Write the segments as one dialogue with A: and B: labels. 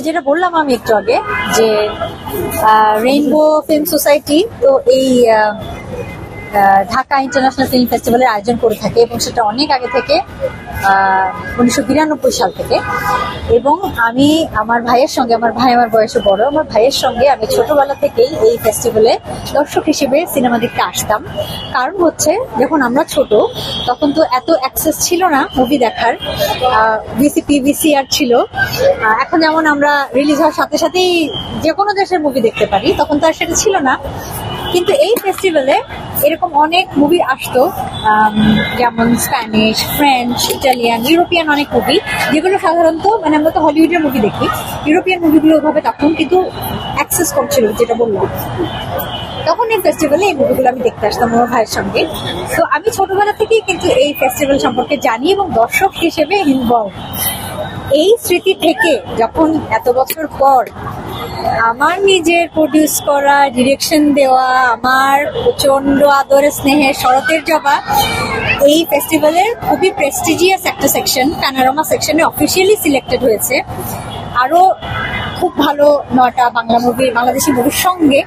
A: যেটা বললাম আমি একটু আগে, যে রেইনবো ফিল্ম সোসাইটি তো এই ঢাকা ইন্টারন্যাশনাল ফিল্ম ফেস্টিভ্যালের আয়োজন করে থাকে এবং সেটা অনেক আগে থেকে উনিশশো বিরানব্বই সাল থেকে। এবং আমি আমার ভাইয়ের সঙ্গে, আমার ভাই আমার বয়সে বড়, আমার ভাইয়ের সঙ্গে আমি ছোটবেলা থেকেই এই ফেস্টিভ্যালে দর্শক হিসেবে সিনেমা দেখতে আসতাম। কারণ হচ্ছে, যখন আমরা ছোট, তখন তো এত অ্যাক্সেস ছিল না মুভি দেখার। বিসিপি ভিসিআর ছিল। এখন যেমন আমরা রিলিজ হওয়ার সাথে সাথেই যে কোনো দেশের মুভি দেখতে পারি, তখন তো আর সেটা ছিল না। কিন্তু এই ফেস্টিভ্যালে এরকম অনেক মুভি আসতো যেমন স্প্যানিশ ফ্রেঞ্চ ইটালিয়ান ইউরোপিয়ান অনেক মুভি যেগুলো সাধারণত মানে আমরা তো হলিউডের মুভি দেখি ইউরোপিয়ান মুভিগুলো ওভাবে তখন কিন্তু অ্যাক্সেস করছিল, যেটা বললাম। তখন এই ফেস্টিভ্যালে এই মুভিগুলো আমি দেখতে আসতাম আমার ভাইয়ের সঙ্গে। তো আমি ছোটবেলা থেকেই কিন্তু এই ফেস্টিভ্যাল সম্পর্কে জানি এবং দর্শক হিসেবে ইনভলভ এই স্মৃতি থেকে যখন এত বছর পর আমার নিজের প্রডিউস করা ডিরেকশন দেওয়া, আমার প্রচণ্ড আদরে স্নেহের শরতের জবা, এই ফেস্টিভ্যালের খুবই প্রেস্টিজিয়াস একটা সেকশন প্যানারোমা সেকশনে অফিসিয়ালি সিলেক্টেড হয়েছে। আরও খুব ভালো নটা বাংলা মুভি বাংলাদেশি মুভির সঙ্গে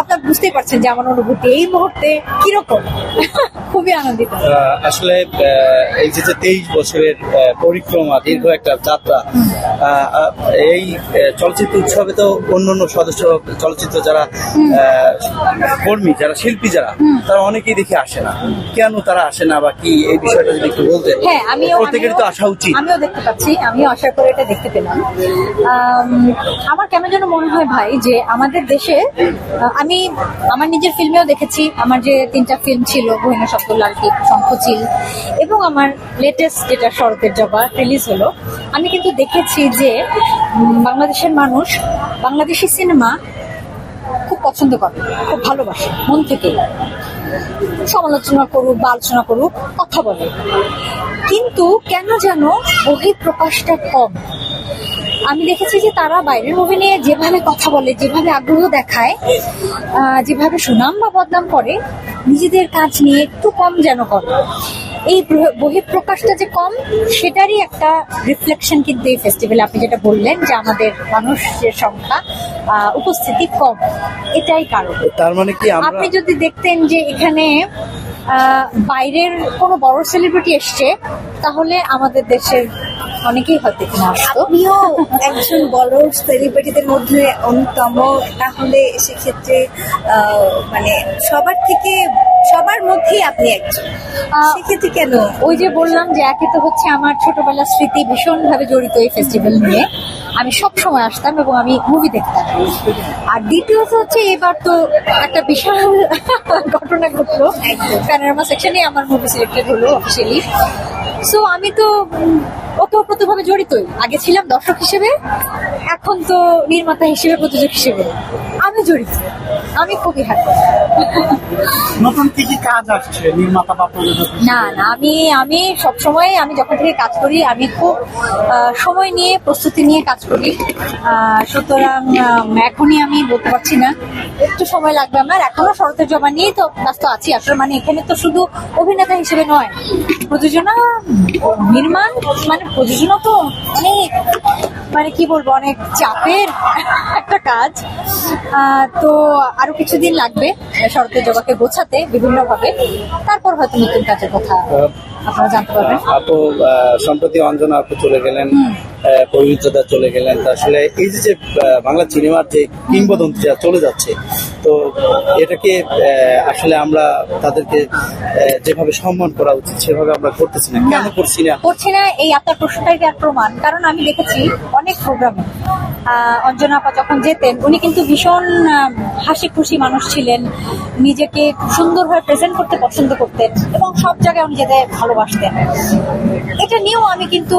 A: আপনার বুঝতেই পারছেন যে আমার অনুভূতি এই মুহূর্তে কীরকম? খুবই আনন্দিত।
B: আসলে এই যে যে তেইশ বছরের পরিক্রমা দীর্ঘ একটা যাত্রা এই চলচ্চিত্র উৎসবে তো অন্যান্য সদস্য চলচ্চিত্র যারা আহ, কর্মী যারা শিল্পী যারা তারা অনেকেই দেখে আসে না। কেন তারা আসে না বা কি এই বিষয়টা যদি একটু বলতে
A: হ্যাঁ আমিও
B: প্রত্যেকেরই তো আসা উচিত।
A: আমিও দেখতে পাচ্ছি আমিও আশা করে এটা দেখতে পেলাম। আমার কেন যেন মনে হয় ভাই যে আমাদের দেশে আহ, আমি আমার নিজের ফিল্মেও দেখেছি। আমার যে তিনটা ফিল্ম ছিল, গহিনা শব্দ, লালকি শঙ্খচিল এবং আমার লেটেস্ট যেটা শরতের জবা রিলিজ হলো, আমি কিন্তু দেখেছি যে বাংলাদেশের মানুষ বাংলাদেশি সিনেমা খুব পছন্দ করে, খুব ভালোবাসে, মন থেকে সমালোচনা করুক বা আলোচনা করুক, কথা বলে। কিন্তু কেন যেন বহিঃপ্রকাশটা কম? আমি দেখেছি যে তারা বাইরের মুভি নিয়ে যেভাবে কথা বলে যেভাবে আগ্রহ দেখায় যেভাবে সুনাম বা বদনাম করে নিজেদের কাজ নিয়ে একটু কম যেন করে। এই বহ- বহিঃপ্রকাশটা যে কম সেটারই একটা রিফ্লেকশন কিন্তু এই ফেস্টিভ্যালে আপনি যেটা বললেন যে আমাদের মানুষের সংখ্যা উপস্থিতি কম। এটাই কারণ।
B: তার মানে কি
A: আপনি যদি দেখতেন যে এখানে বাইরের কোনো বড় সেলিব্রিটি এসছে তাহলে আমাদের দেশের অনেকেই হয়তো এখানে আসতো।
C: আপনিও একজন বড় সেলিব্রিটিদের মধ্যে অন্যতম। তাহলে সেক্ষেত্রে মানে সবার থেকে সবার মধ্যেই আপনি একজন। সেক্ষেত্রে কেন?
A: ওই যে বললাম যে একে তো হচ্ছে আমার ছোটবেলার স্মৃতি ভীষণ ভাবে জড়িত এই ফেস্টিভ্যাল নিয়ে। আমি সব সময় আসতাম এবং আমি মুভি দেখতাম। আর দ্বিতীয়ত হচ্ছে এবার তো একটা বিশাল ঘটনা ঘটলো। প্যানোরামা সেকশনে আমার মুভি সিলেক্টেড হলো অফিসিয়ালি সো আমি তো ওতপ্রোতভাবে জড়িতই আগে ছিলাম দর্শক হিসেবে এখন তো নির্মাতা হিসেবে প্রযোজক হিসেবে। আমি জড়িত। আমি খুবই হ্যাপি
D: নতুন কি কি কাজ আসছে নির্মাতা বা প্রযোজক?
A: না না আমি আমি সবসময় আমি যখন থেকে কাজ করি আমি খুব সময় নিয়ে প্রস্তুতি নিয়ে কাজ করি। সুতরাং এখনই আমি বলতে পারছি না একটু সময় লাগবে আমার। এখনও শরতের জমা নিয়েই তো ব্যস্ত আছি। আসলে মানে এখানে তো শুধু অভিনেতা হিসেবে নয় প্রযোজনা নির্মাণ মানে প্রযোজনা তো অনেক মানে কি বলব অনেক চাপের একটা কাজ। তো আরও কিছুদিন লাগবে শরতের জবাকে গোছাতে বিভিন্ন ভাবে তারপর হয়তো নতুন কাজের কথা আপনারা জানতে পারবেন।
B: আপু সম্প্রতি অঞ্জনা আপু চলে গেলেন পবিত্রতা চলে গেলেন। আসলে এই যে বাংলা সিনেমার যে কিংবদন্তিরা চলে যাচ্ছে তো এটাকে আসলে আমরা তাদেরকে যেভাবে সম্মান করা উচিত সেভাবে আমরা করতেছি না। কেন করছি না?
A: করছি না এই আপনার প্রশ্নটাই তার প্রমাণ। কারণ আমি দেখেছি অনেক প্রোগ্রামে অঞ্জনা আপা যখন যেতেন উনি কিন্তু ভীষণ হাসি খুশি মানুষ ছিলেন। নিজেকে সুন্দরভাবে প্রেজেন্ট করতে পছন্দ করতেন এবং সব জায়গায় উনি যেতে ভালোবাসতেন। এটা নিয়েও আমি কিন্তু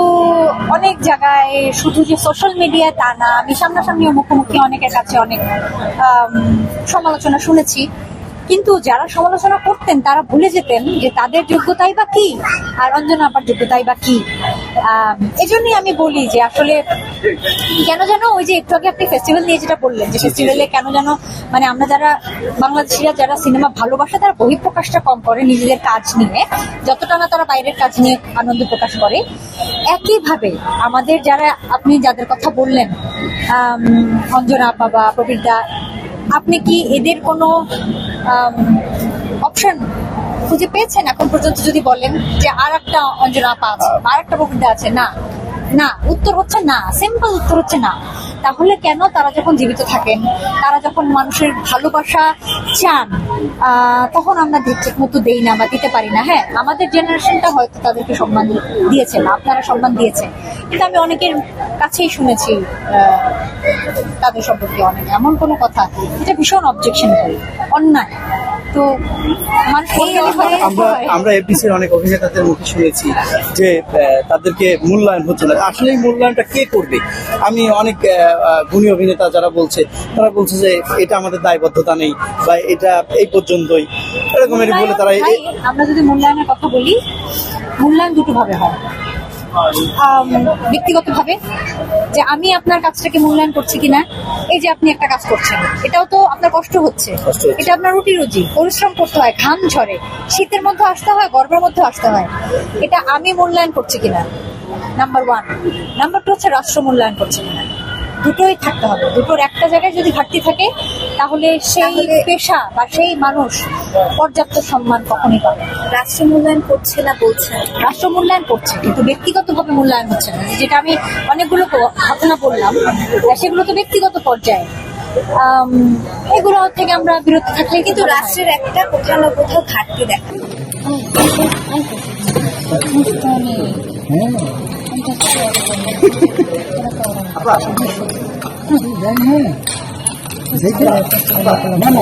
A: অনেক জায়গায় শুধু যে সোশ্যাল মিডিয়া তা না আমি সামনাসামনি ও মুখোমুখি অনেকের কাছে অনেক সমালোচনা শুনেছি কিন্তু যারা সমালোচনা করতেন তারা ভুলে যেতেন যে তাদের যোগ্যতাই বা কি আর অঞ্জনা আপার যোগ্যতাই বা কি এজন্যই আমি বলি যে আসলে কেন যেন ওই যে একটু আগে আপনি ফেস্টিভ্যাল নিয়ে যেটা বললেন যে। ফেস্টিভ্যালে কেন যেন মানে আমরা যারা বাংলাদেশিরা যারা সিনেমা ভালোবাসে তারা বহিঃপ্রকাশটা কম করে নিজেদের কাজ নিয়ে যতটা না তারা বাইরের কাজ নিয়ে আনন্দ প্রকাশ করে একইভাবে আমাদের যারা আপনি যাদের কথা বললেন অঞ্জনা আপা বা প্রবীরদা আপনি কি এদের কোনো অপশন খুঁজে পেয়েছেন? এখন পর্যন্ত যদি বলেন যে আর একটা অঞ্জনা আপা আছে আর একটা প্রবীরদা আছে, না না, উত্তর হচ্ছে না সিম্পল উত্তর হচ্ছে না। তাহলে কেন তারা যখন জীবিত থাকেন? তারা যখন মানুষের ভালোবাসা চান তখন আমরা ঠিক মতো দেই না বা দিতে পারি না। হ্যাঁ আমাদের জেনারেশনটা হয়তো তাদেরকে সম্মান দিয়েছেন আপনারা সম্মান দিয়েছেন কিন্তু আমি অনেকের কাছেই শুনেছি তাদের সম্পর্কে অনেক। এমন কোনো কথা, এটা ভীষণ অবজেকশন করি, অন্যায়। তো
B: আমরা। আমরা এফডিসির অনেক অভিনেতাদের মুখে শুনেছি যে তাদেরকে মূল্যায়ন হচ্ছে না। আসলে মূল্যায়নটা কে করবে? আমি অনেক গুণী অভিনেতা যারা বলছে তারা বলছে যে এটা আমাদের দায়বদ্ধতা নেই বা এটা এই পর্যন্তই। এরকমের বলে তারা
A: আমরা যদি মূল্যায়নের কথা বলি মূল্যায়ন দুটো ভাবে হয়। ব্যক্তিগত ভাবে যে আমি আপনার কাজটাকে মূল্যায়ন করছি কিনা এই যে আপনি একটা কাজ করছেন এটাও তো আপনার কষ্ট হচ্ছে। এটা আপনার রুটি রুজি পরিশ্রম করতে হয় ঘাম ঝরে শীতের মধ্যে আসতে হয় গর্বের মধ্যে আসতে হয়। এটা আমি মূল্যায়ন করছি কিনা? নাম্বার ওয়ান নাম্বার টু হচ্ছে রাষ্ট্র মূল্যায়ন করছে কিনা? দুটোই থাকতে হবে। দুটোর একটা জায়গায় যদি ঘাটতি থাকে তাহলে সেই পেশা বা সেই মানুষ পর্যাপ্ত সম্মান কখনই পাবে
C: রাষ্ট্র মূল্যায়ন করছে না বলছে?
A: রাষ্ট্র মূল্যায়ন করছে কিন্তু ব্যক্তিগতভাবে মূল্যায়ন হচ্ছে না। যেটা আমি অনেকগুলো ঘটনা বললাম সেগুলো তো ব্যক্তিগত পর্যায়ে। এগুলো থেকে আমরা বিরত থাকলে
C: কিন্তু রাষ্ট্রের একটা কোথাও না কোথাও ঘাটতি
E: দেখে না না